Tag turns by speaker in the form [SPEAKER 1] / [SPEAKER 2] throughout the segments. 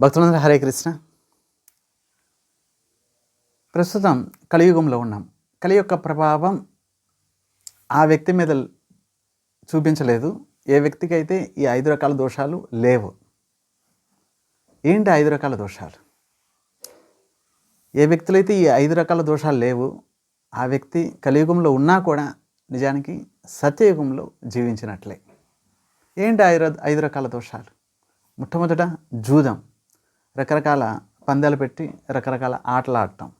[SPEAKER 1] భక్తులందరూ హరే కృష్ణ. ప్రస్తుతం కలియుగంలో ఉన్నాం. కలి యొక్క ప్రభావం ఆ వ్యక్తి మీద చూపించలేదు. ఏ వ్యక్తికి అయితే ఈ ఐదు రకాల దోషాలు లేవు. ఏంటి ఐదు రకాల దోషాలు? ఏ వ్యక్తులైతే ఈ ఐదు రకాల దోషాలు లేవు ఆ వ్యక్తి కలియుగంలో ఉన్నా కూడా నిజానికి సత్యయుగంలో జీవించినట్లే. ఏంటి ఐదు ఐదు రకాల దోషాలు? మొట్టమొదట జూదం. రకరకాల పందాలు పెట్టి రకరకాల ఆటలు ఆడటం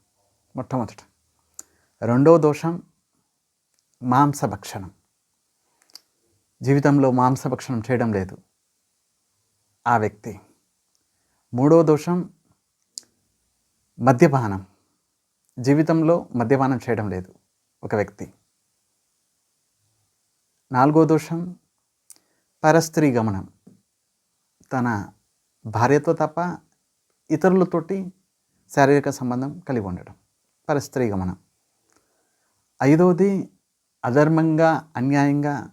[SPEAKER 1] మొట్టమొదట. రెండవ దోషం మాంసభక్షణం. జీవితంలో మాంసభక్షణం చేయడం లేదు ఆ వ్యక్తి. మూడవ దోషం మద్యపానం. జీవితంలో మద్యపానం చేయడం లేదు ఒక వ్యక్తి. నాలుగో దోషం పరస్త్రీ గమనం. తన భార్యతో తప్ప ఇతరులతోటి శారీరక సంబంధం కలిగి ఉండడం పరస్త్రీ గమనం. ఐదవది అధర్మంగా అన్యాయంగా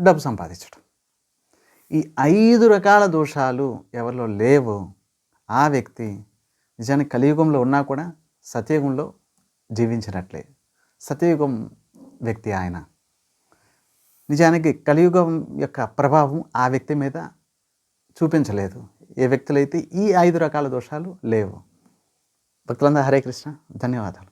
[SPEAKER 1] డబ్బు సంపాదించడం ఈ ఐదు రకాల దోషాలు ఎవరిలో లేవో ఆ వ్యక్తి నిజానికి కలియుగంలో ఉన్నా కూడా సత్యయుగంలో జీవించినట్లే. సత్యయుగం వ్యక్తి ఆయన. నిజానికి కలియుగం యొక్క ప్రభావం ఆ వ్యక్తి మీద చూపించలేదు. ఏ వ్యక్తులైతే ఈ ఐదు రకాల దోషాలు లేవు. భక్తులందరూ హరే కృష్ణ. ధన్యవాదాలు.